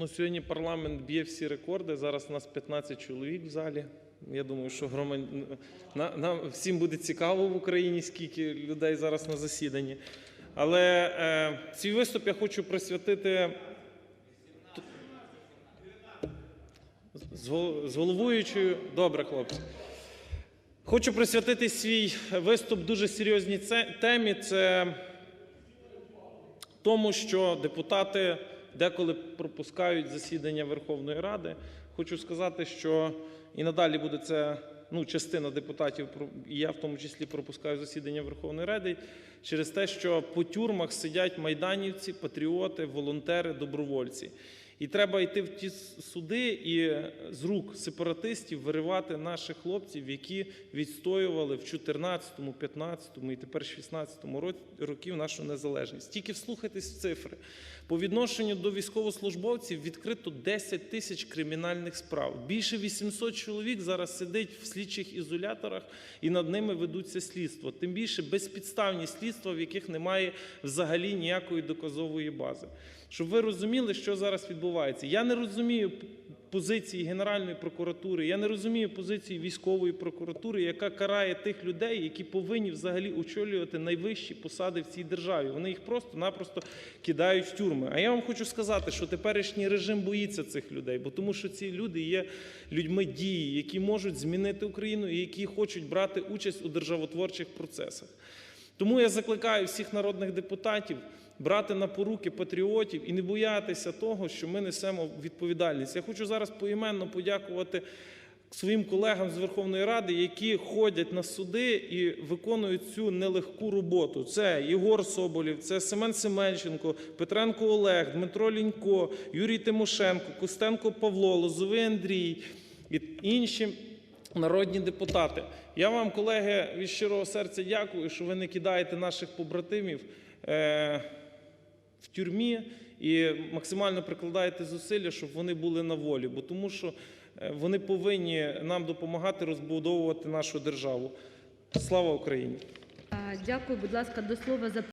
Ну, сьогодні парламент б'є всі рекорди. Зараз нас 15 чоловік в залі. Я думаю, що громад... нам всім буде цікаво в Україні, скільки людей зараз на засіданні. Але е, цей виступ я хочу присвятити з головуючою. Добре, хлопці. Хочу присвятити свій виступ дуже серйозній темі. Це тому, що депутати деколи пропускають засідання Верховної Ради. Хочу сказати, що і надалі буде це ну, частина депутатів, і я в тому числі пропускаю засідання Верховної Ради через те, що по тюрмах сидять майданівці, патріоти, волонтери, добровольці. І треба йти в ті суди і з рук сепаратистів виривати наших хлопців, які відстоювали в 14-му, 15-му і тепер 16-му ро- років нашу незалежність. Тільки вслухайтесь в цифри. По відношенню до військовослужбовців відкрито 10 тисяч кримінальних справ. Більше 800 чоловік зараз сидить в слідчих ізоляторах і над ними ведуться слідства. Тим більше безпідставні слідства, в яких немає взагалі ніякої доказової бази. Щоб ви розуміли, що зараз відбувається. Я не розумію позиції Генеральної прокуратури, я не розумію позиції військової прокуратури, яка карає тих людей, які повинні взагалі очолювати найвищі посади в цій державі. Вони їх просто-напросто кидають в тюрми. А я вам хочу сказати, що теперішній режим боїться цих людей, бо тому що ці люди є людьми дії, які можуть змінити Україну і які хочуть брати участь у державотворчих процесах. Тому я закликаю всіх народних депутатів брати на поруки патріотів і не боятися того, що ми несемо відповідальність. Я хочу зараз поіменно подякувати своїм колегам з Верховної Ради, які ходять на суди і виконують цю нелегку роботу. Це Єгор Соболєв, це Семен Семенченко, Петренко Олег, Дмитро Лінько, Юрій Тимошенко, Костенко Павло, Лозовий Андрій і інші народні депутати. Я вам, колеги, від щирого серця дякую, що ви не кидаєте наших побратимів е, тюрмі і максимально прикладаєте зусилля, щоб вони були на волі, бо тому що е, вони повинні нам допомагати розбудовувати нашу державу. Слава Україні! Дякую, будь ласка, до слова